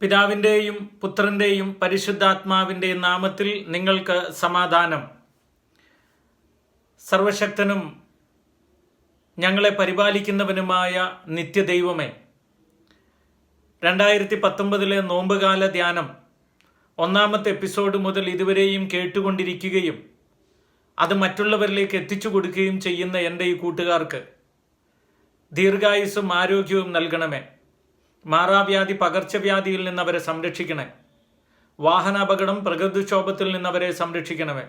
പിതാവിന്റെയും പുത്രന്റെയും പരിശുദ്ധാത്മാവിന്റെയും നാമത്തിൽ നിങ്ങൾക്ക് സമാധാനം. സർവശക്തനും ഞങ്ങളെ പരിപാലിക്കുന്നവനുമായ നിത്യദൈവമേ. രണ്ടായിരത്തി പത്തൊമ്പതിലെ നോമ്പുകാല ധ്യാനം ഒന്നാമത്തെ എപ്പിസോഡ് മുതൽ ഇതുവരെയും കേട്ടുകൊണ്ടിരിക്കുകയും അത് മറ്റുള്ളവരിലേക്ക് എത്തിച്ചു കൊടുക്കുകയും ചെയ്യുന്ന എന്റെ ഈ കൂട്ടുകാർക്ക് ദീർഘായുസ്സും ആരോഗ്യവും നൽകണമേ. മാറാവ്യാധി പകർച്ചവ്യാധിയിൽ നിന്ന് അവരെ സംരക്ഷിക്കണേ. വാഹനാപകടം പ്രകൃതിക്ഷോഭത്തിൽ നിന്ന് അവരെ സംരക്ഷിക്കണമേ.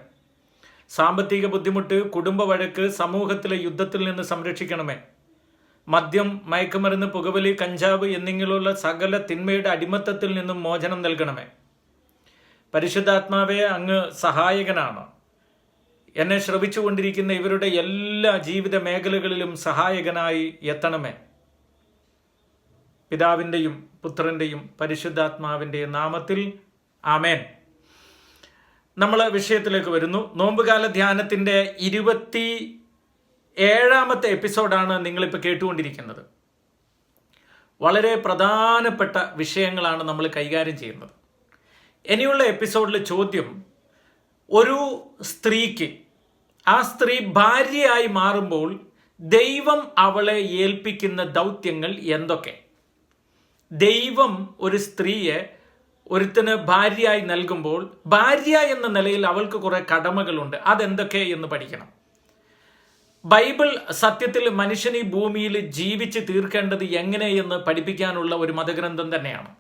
സാമ്പത്തിക ബുദ്ധിമുട്ട് കുടുംബ വഴക്ക് സമൂഹത്തിലെ യുദ്ധത്തിൽ നിന്ന് സംരക്ഷിക്കണമേ. മദ്യം മയക്കുമരുന്ന് പുകവലി കഞ്ചാവ് എന്നിങ്ങനെയുള്ള സകല തിന്മയുടെ അടിമത്തത്തിൽ നിന്നും മോചനം നൽകണമേ. പരിശുദ്ധാത്മാവെ അങ്ങ് സഹായകനാണ്. എന്നെ ശ്രവിച്ചുകൊണ്ടിരിക്കുന്ന ഇവരുടെ എല്ലാ ജീവിത മേഖലകളിലും സഹായകനായി എത്തണമേ. പിതാവിന്റെയും പുത്രന്റെയും പരിശുദ്ധാത്മാവിന്റെയും നാമത്തിൽ ആമേൻ. നമ്മൾ വിഷയത്തിലേക്ക് വരുന്നു. നോമ്പുകാല ധ്യാനത്തിന്റെ ഇരുപത്തി ഏഴാമത്തെ എപ്പിസോഡാണ് നിങ്ങളിപ്പോൾ കേട്ടുകൊണ്ടിരിക്കുന്നത്. വളരെ പ്രധാനപ്പെട്ട വിഷയങ്ങളാണ് നമ്മൾ കൈകാര്യം ചെയ്യുന്നത്. ഇനിയുള്ള എപ്പിസോഡിലെ ചോദ്യം ഒരു സ്ത്രീക്ക് ആ സ്ത്രീ ഭാര്യയായി മാറുമ്പോൾ ദൈവം അവളെ ഏൽപ്പിക്കുന്ന ദൗത്യങ്ങൾ എന്തൊക്കെ? ദൈവം ഒരു സ്ത്രീയെ ഒരുത്തിന് ഭാര്യയായി നൽകുമ്പോൾ ഭാര്യ എന്ന നിലയിൽ അവൾക്ക് കുറെ കടമകളുണ്ട്. അതെന്തൊക്കെ എന്ന് പഠിക്കണം. ബൈബിൾ സത്യത്തിൽ മനുഷ്യൻ ഈ ഭൂമിയിൽ ജീവിച്ച് തീർക്കേണ്ടത് എങ്ങനെയെന്ന് പഠിപ്പിക്കാനുള്ള ഒരു മതഗ്രന്ഥം തന്നെയാണ്.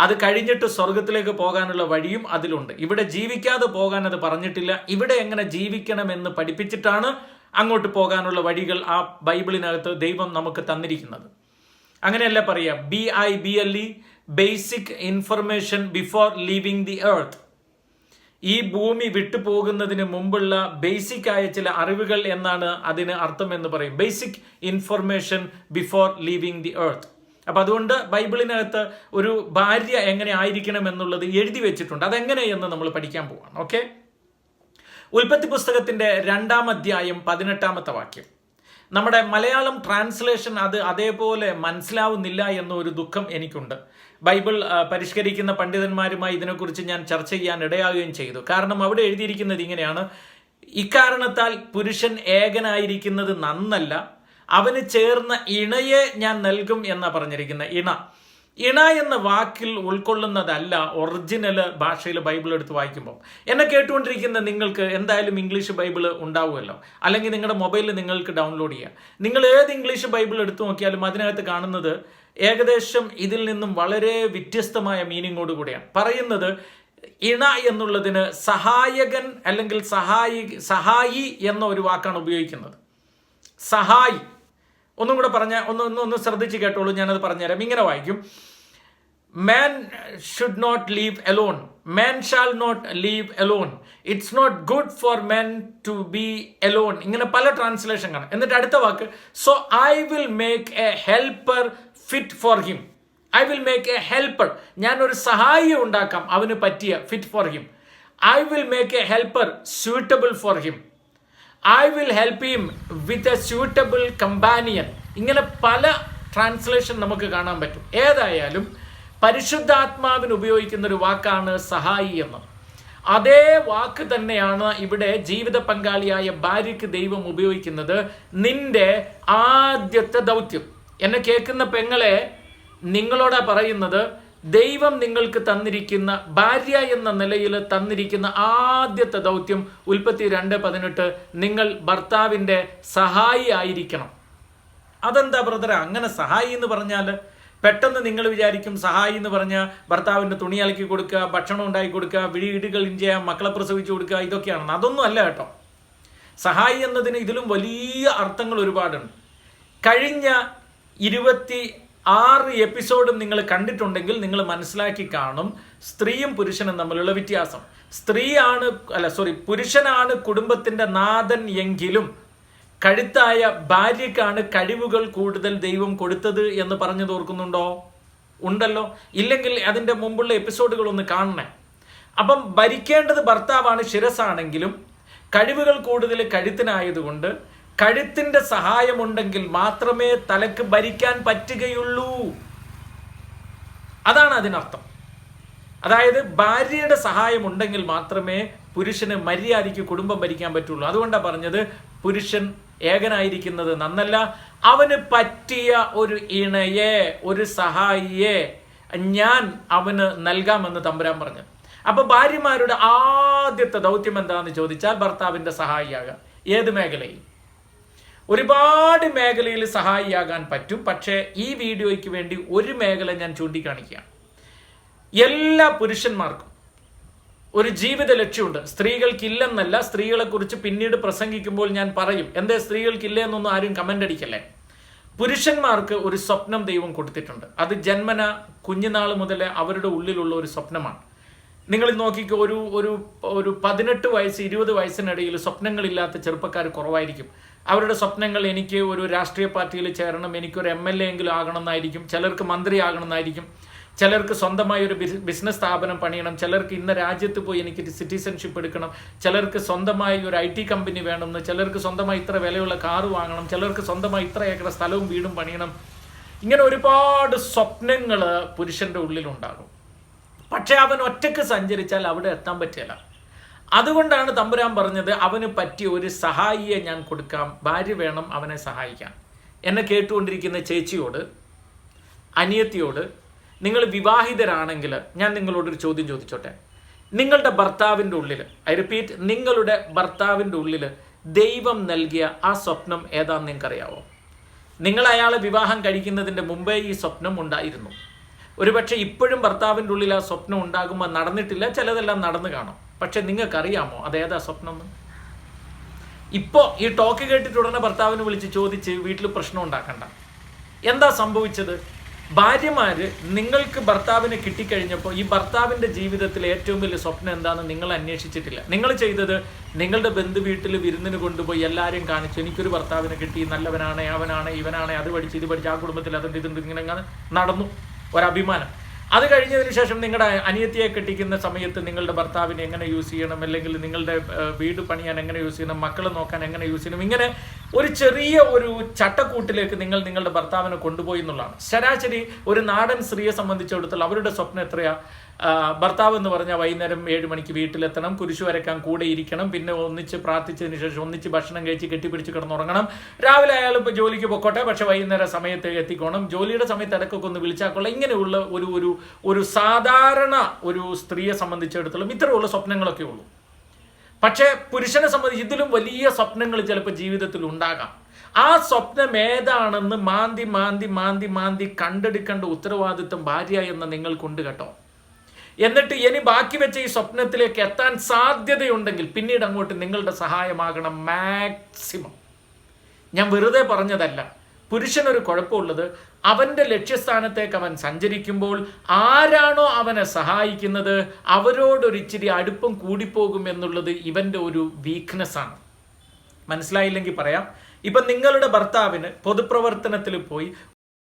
അത് കഴിഞ്ഞിട്ട് സ്വർഗത്തിലേക്ക് പോകാനുള്ള വഴിയും അതിലുണ്ട്. ഇവിടെ ജീവിക്കാതെ പോകാൻ അത് പറഞ്ഞിട്ടില്ല. ഇവിടെ എങ്ങനെ ജീവിക്കണമെന്ന് പഠിപ്പിച്ചിട്ടാണ് അങ്ങോട്ട് പോകാനുള്ള വഴികൾ ആ ബൈബിളിനകത്ത് ദൈവം നമുക്ക് തന്നിരിക്കുന്നത്. അങ്ങനെയല്ല പറയുക B I B L E basic information before leaving the earth ഈ ഭൂമി വിട്ടുപോകുന്നതിന് മുമ്പുള്ള ബേസിക് ആയ ചില അറിവുകൾ എന്നാണ് അതിന് അർത്ഥം എന്ന് പറയും. Basic information before leaving the earth അപ്പൊ അതുകൊണ്ട് ബൈബിളിനകത്ത് ഒരു ഭാര്യ എങ്ങനെ ആയിരിക്കണം എന്നുള്ളത് എഴുതി വെച്ചിട്ടുണ്ട്. അതെങ്ങനെ എന്ന് നമ്മൾ പഠിക്കാൻ പോവാണ്. ഓക്കെ ഉൽപ്പത്തി പുസ്തകത്തിന്റെ രണ്ടാം അധ്യായം പതിനെട്ടാമത്തെ വാക്യം. നമ്മുടെ മലയാളം ട്രാൻസ്ലേഷൻ അത് അതേപോലെ മനസ്സിലാവുന്നില്ല എന്നൊരു ദുഃഖം എനിക്കുണ്ട്. ബൈബിൾ പരിഷ്കരിക്കുന്ന പണ്ഡിതന്മാരുമായി ഇതിനെക്കുറിച്ച് ഞാൻ ചർച്ച ചെയ്യാൻ ഇടയാകുകയും ചെയ്തു. കാരണം അവിടെ എഴുതിയിരിക്കുന്നത് ഇങ്ങനെയാണ്. ഇക്കാരണത്താൽ പുരുഷൻ ഏകനായിരിക്കുന്നത് നന്നല്ല. അവന് ചേർന്ന ഇണയെ ഞാൻ നൽകും എന്നാണ് പറഞ്ഞിരിക്കുന്നത്. ഇണ. ഇണ എന്ന വാക്കിൽ ഉൾക്കൊള്ളുന്നതല്ല ഒറിജിനൽ ഭാഷയിൽ ബൈബിൾ എടുത്ത് വായിക്കുമ്പോൾ എന്നെ കേട്ടുകൊണ്ടിരിക്കുന്ന നിങ്ങൾക്ക് എന്തായാലും ഇംഗ്ലീഷ് ബൈബിൾ ഉണ്ടാവുമല്ലോ. അല്ലെങ്കിൽ നിങ്ങളുടെ മൊബൈലിൽ നിങ്ങൾക്ക് ഡൗൺലോഡ് ചെയ്യാം. നിങ്ങൾ ഏത് ഇംഗ്ലീഷ് ബൈബിൾ എടുത്തു നോക്കിയാലും അതിനകത്ത് കാണുന്നത് ഏകദേശം ഇതിൽ നിന്നും വളരെ വ്യത്യസ്തമായ മീനിങ്ങോട് കൂടിയാണ്. പറയുന്നത് ഇണ എന്നുള്ളതിന് സഹായകൻ അല്ലെങ്കിൽ സഹായി സഹായി എന്ന ഒരു വാക്കാണ് ഉപയോഗിക്കുന്നത്. സഹായി. ഒന്നും കൂടെ പറഞ്ഞ ഒന്ന് ഒന്ന് ഒന്ന് ശ്രദ്ധിച്ച് കേട്ടോളൂ ഞാനത് പറഞ്ഞുതരാം. ഇങ്ങനെ വായിക്കും. Man should not leave alone man shall not leave alone it's not good for man to be alone ഇങ്ങനെ പല ട്രാൻസ്ലേഷൻ കാണാം. എന്നിട്ട് അടുത്ത വാക്ക് so I will make a helper fit for him I will make a helper ഞാനൊരു സഹായി ഉണ്ടാക്കാം അവന് പറ്റിയ fit for him I will make a helper suitable for him I will help him with a suitable companion ഇങ്ങനെ പല translation നമുക്ക് കാണാൻ പറ്റും. ഏതായാലും പരിശുദ്ധാത്മാവിന് ഉപയോഗിക്കുന്ന ഒരു വാക്കാണ് സഹായി എന്ന്. അതേ വാക്ക് തന്നെയാണ് ഇവിടെ ജീവിത പങ്കാളിയായ ഭാര്യയ്ക്ക് ദൈവം ഉപയോഗിക്കുന്നത് നിന്റെ ആദ്യത്തെ ദൗത്യം. എന്നെ കേൾക്കുന്ന പെങ്ങളെ നിങ്ങളോടാ പറയുന്നത് ദൈവം നിങ്ങൾക്ക് തന്നിരിക്കുന്ന ഭാര്യ എന്ന നിലയിൽ തന്നിരിക്കുന്ന ആദ്യത്തെ ദൗത്യം ഉൽപ്പത്തി രണ്ട് പതിനെട്ട് നിങ്ങൾ ഭർത്താവിന്റെ സഹായി ആയിരിക്കണം. അതെന്താ ബ്രദറെ അങ്ങനെ സഹായി എന്ന് പറഞ്ഞാൽ പെട്ടെന്ന് നിങ്ങൾ വിചാരിക്കും സഹായി എന്ന് പറഞ്ഞാൽ ഭർത്താവിന്റെ തുണി അലക്കി കൊടുക്കുക ഭക്ഷണം ഉണ്ടാക്കി കൊടുക്കുക വീടുകൾ ചെയ്യുക മക്കളെ പ്രസവിച്ചു കൊടുക്കുക ഇതൊക്കെയാണ്. അതൊന്നും അല്ല കേട്ടോ. സഹായി എന്നതിന് ഇതിലും വലിയ അർത്ഥങ്ങൾ ഒരുപാടുണ്ട്. കഴിഞ്ഞ ഇരുപത്തി ആറ് എപ്പിസോഡും നിങ്ങൾ കണ്ടിട്ടുണ്ടെങ്കിൽ നിങ്ങൾ മനസ്സിലാക്കി കാണും സ്ത്രീയും പുരുഷനും തമ്മിലുള്ള വ്യത്യാസം. സ്ത്രീയാണ് അല്ല സോറി പുരുഷനാണ് കുടുംബത്തിന്റെ നാഥൻ എങ്കിലും കഴുത്തായ ഭാര്യക്കാണ് കഴിവുകൾ കൂടുതൽ ദൈവം കൊടുത്തത് എന്ന് പറഞ്ഞു തോർക്കുന്നുണ്ടോ? ഉണ്ടല്ലോ. ഇല്ലെങ്കിൽ അതിന്റെ മുമ്പുള്ള എപ്പിസോഡുകൾ ഒന്ന് കാണണേ. അപ്പം ഭരിക്കേണ്ടത് ഭർത്താവാണ് ശിരസാണെങ്കിലും കഴിവുകൾ കൂടുതൽ കഴുത്തിനായതുകൊണ്ട് കഴുത്തിന്റെ സഹായമുണ്ടെങ്കിൽ മാത്രമേ തലക്ക് ഭരിക്കാൻ പറ്റുകയുള്ളൂ. അതാണ് അതിനർത്ഥം. അതായത് ഭാര്യയുടെ സഹായം ഉണ്ടെങ്കിൽ മാത്രമേ പുരുഷന് മര്യാദയ്ക്ക് കുടുംബം ഭരിക്കാൻ പറ്റുള്ളൂ. അതുകൊണ്ടാണ് പറഞ്ഞത് പുരുഷൻ ഏകനായിരിക്കുന്നത് നന്നല്ല അവന് പറ്റിയ ഒരു ഇണയെ ഒരു സഹായിയെ ഞാൻ അവന് നൽകാമെന്ന് തമ്പുരാൻ പറഞ്ഞു. അപ്പൊ ഭാര്യമാരുടെ ആദ്യത്തെ ദൗത്യം എന്താണെന്ന് ചോദിച്ചാൽ ഭർത്താവിന്റെ സഹായിയാകാം ഏത് മേഖലയിൽ? ഒരുപാട് മേഖലയിൽ സഹായിയാകാൻ പറ്റും. പക്ഷേ ഈ വീഡിയോയ്ക്ക് വേണ്ടി ഒരു മേഖല ഞാൻ ചൂണ്ടിക്കാണിക്കുകയാണ്. എല്ലാ പുരുഷന്മാർക്കും ഒരു ജീവിത ലക്ഷ്യമുണ്ട്. സ്ത്രീകൾക്കില്ലെന്നല്ല സ്ത്രീകളെ കുറിച്ച് പിന്നീട് പ്രസംഗിക്കുമ്പോൾ ഞാൻ പറയും എന്തേ സ്ത്രീകൾക്കില്ല എന്നൊന്നും ആരും കമന്റ് അടിക്കല്ലേ? പുരുഷന്മാർക്ക് ഒരു സ്വപ്നം ദൈവം കൊടുത്തിട്ടുണ്ട്. അത് ജന്മന കുഞ്ഞുനാൾ മുതലേ അവരുടെ ഉള്ളിലുള്ള ഒരു സ്വപ്നമാണ്. നിങ്ങൾ നോക്കിക്കോ ഒരു ഒരു ഒരു പതിനെട്ട് വയസ്സ് ഇരുപത് വയസ്സിനിടയിൽ സ്വപ്നങ്ങളില്ലാത്ത ചെറുപ്പക്കാർ കുറവായിരിക്കും. അവരുടെ സ്വപ്നങ്ങൾ എനിക്ക് ഒരു രാഷ്ട്രീയ പാർട്ടിയിൽ ചേരണം എനിക്കൊരു എം എൽ എ എങ്കിലും ആകണമെന്നായിരിക്കും. ചിലർക്ക് മന്ത്രി ആകണമെന്നായിരിക്കും. ചിലർക്ക് സ്വന്തമായി ഒരു ബിസിനസ് സ്ഥാപനം പണിയണം. ചിലർക്ക് ഇന്ന രാജ്യത്ത് പോയി എനിക്ക് സിറ്റിസൺഷിപ്പ് എടുക്കണം. ചിലർക്ക് സ്വന്തമായി ഒരു ഐ ടി കമ്പനി വേണമെന്ന് ചിലർക്ക് സ്വന്തമായി ഇത്ര വിലയുള്ള കാറ് വാങ്ങണം. ചിലർക്ക് സ്വന്തമായി ഇത്ര ഏക്കർ സ്ഥലവും വീടും പണിയണം. ഇങ്ങനെ ഒരുപാട് സ്വപ്നങ്ങൾ പുരുഷന്റെ ഉള്ളിലുണ്ടാകും. പക്ഷെ അവൻ ഒറ്റയ്ക്ക് സഞ്ചരിച്ചാൽ അവിടെ എത്താൻ പറ്റില്ല അതുകൊണ്ടാണ് തമ്പുരാൻ പറഞ്ഞത് അവന് പറ്റിയ ഒരു സഹായിയെ ഞാൻ കൊടുക്കാം. ഭാര്യ വേണം അവനെ സഹായിക്കാൻ. എന്നെ കേട്ടുകൊണ്ടിരിക്കുന്ന ചേച്ചിയോട് അനിയത്തിയോട് നിങ്ങൾ വിവാഹിതരാണെങ്കിൽ ഞാൻ നിങ്ങളോടൊരു ചോദ്യം ചോദിച്ചോട്ടെ? നിങ്ങളുടെ ഭർത്താവിന്റെ ഉള്ളിൽ ഐ റിപ്പീറ്റ് നിങ്ങളുടെ ഭർത്താവിന്റെ ഉള്ളിൽ ദൈവം നൽകിയ ആ സ്വപ്നം ഏതാണെന്ന് നിങ്ങൾക്കറിയാവോ? നിങ്ങൾ അയാളെ വിവാഹം കഴിക്കുന്നതിന്റെ മുമ്പേ ഈ സ്വപ്നം ഉണ്ടായിരുന്നു. ഒരുപക്ഷെ ഇപ്പോഴും ഭർത്താവിന്റെ ഉള്ളിൽ ആ സ്വപ്നം ഉണ്ടാകുമ്പോൾ നടന്നിട്ടില്ല ചിലതെല്ലാം നടന്നു കാണും. പക്ഷെ നിങ്ങൾക്കറിയാമോ അതേതാ സ്വപ്നം എന്ന്? ഇപ്പോൾ ഈ ടോക്ക് കേട്ടിട്ട് ഉടനെ ഭർത്താവിനെ വിളിച്ച് ചോദിച്ച് വീട്ടിൽ പ്രശ്നം ഉണ്ടാക്കണ്ട. എന്താ സംഭവിച്ചത്? ഭാര്യമാര് നിങ്ങൾക്ക് ഭർത്താവിനെ കിട്ടിക്കഴിഞ്ഞപ്പോൾ ഈ ഭർത്താവിന്റെ ജീവിതത്തിലെ ഏറ്റവും വലിയ സ്വപ്നം എന്താണെന്ന് നിങ്ങൾ അന്വേഷിച്ചിട്ടില്ല. നിങ്ങൾ ചെയ്തത് നിങ്ങളുടെ ബന്ധു വീട്ടിൽ വിരുന്നിന് കൊണ്ടുപോയി എല്ലാവരും കാണിച്ചു എനിക്കൊരു ഭർത്താവിനെ കിട്ടി നല്ലവനാണ് അവനാണ് ഇവനാണ് അത് പഠിച്ച് ഇത് പഠിച്ച് ആ കുടുംബത്തിൽ അതുണ്ട് ഇതുണ്ട് ഇങ്ങനെ നടന്നു. ഒരഭിമാനം. അത് കഴിഞ്ഞതിന് ശേഷം നിങ്ങളുടെ അനിയത്തിയെ കെട്ടിക്കുന്ന സമയത്ത് നിങ്ങളുടെ ഭർത്താവിനെ എങ്ങനെ യൂസ് ചെയ്യണം? അല്ലെങ്കിൽ നിങ്ങളുടെ വീട് പണിയാൻ എങ്ങനെ യൂസ് ചെയ്യണം? മക്കളെ നോക്കാൻ എങ്ങനെ യൂസ് ചെയ്യണം? ഇങ്ങനെ ഒരു ചെറിയ ഒരു ചട്ടക്കൂട്ടിലേക്ക് നിങ്ങൾ നിങ്ങളുടെ ഭർത്താവിനെ കൊണ്ടുപോയി എന്നുള്ളതാണ്. ശരാശരി ഒരു നാടൻ സ്ത്രീയെ സംബന്ധിച്ചിടത്തോളം അവരുടെ സ്വപ്നം എത്രയാ? ഭർത്താവ് എന്ന് പറഞ്ഞാൽ വൈകുന്നേരം ഏഴ് മണിക്ക് വീട്ടിലെത്തണം കുരിശു വരയ്ക്കാൻ കൂടെ ഇരിക്കണം പിന്നെ ഒന്നിച്ച് പ്രാർത്ഥിച്ചതിന് ശേഷം ഒന്നിച്ച് ഭക്ഷണം കഴിച്ച് കെട്ടിപ്പിടിച്ച് കിടന്നുറങ്ങണം. രാവിലെ അയാൾ ഇപ്പോൾ ജോലിക്ക് പൊക്കോട്ടെ പക്ഷെ വൈകുന്നേരം സമയത്ത് എത്തിക്കോണം. ജോലിയുടെ സമയത്ത് ഇടയ്ക്കൊക്കെ ഒന്ന് വിളിച്ചാക്കൊള്ളാം ഇങ്ങനെയുള്ള ഒരു ഒരു ഒരു സാധാരണ ഒരു സ്ത്രീയെ സംബന്ധിച്ചിടത്തോളം ഇത്തരമുള്ള സ്വപ്നങ്ങളൊക്കെ ഉള്ളൂ. പക്ഷേ പുരുഷനെ സംബന്ധിച്ച് ഇതിലും വലിയ സ്വപ്നങ്ങൾ ചിലപ്പോൾ ജീവിതത്തിൽ ഉണ്ടാകാം. ആ സ്വപ്നം ഏതാണെന്ന് മാന്തി മാന്തി മാന്തി മാന്തി കണ്ടെടുക്കേണ്ട ഉത്തരവാദിത്വം ഭാര്യ എന്ന നിങ്ങൾക്കുണ്ട് കേട്ടോ. എന്നിട്ട് ഇനി ബാക്കി വെച്ച ഈ സ്വപ്നത്തിലേക്ക് എത്താൻ സാധ്യതയുണ്ടെങ്കിൽ പിന്നീട് അങ്ങോട്ട് നിങ്ങളുടെ സഹായമാകണം മാക്സിമം. ഞാൻ വെറുതെ പറഞ്ഞതല്ല. പുരുഷനൊരു കുഴപ്പമുള്ളത് അവന്റെ ലക്ഷ്യസ്ഥാനത്തേക്ക് അവൻ സഞ്ചരിക്കുമ്പോൾ ആരാണോ അവനെ സഹായിക്കുന്നത് അവരോടൊരിച്ചിരി അടുപ്പം കൂടിപ്പോകും എന്നുള്ളത് ഇവന്റെ ഒരു വീക്ക്നെസ്സാണ് മനസ്സിലായില്ലെങ്കിൽ പറയാം. ഇപ്പം നിങ്ങളുടെ ഭർത്താവിന് പൊതുപ്രവർത്തനത്തിൽ പോയി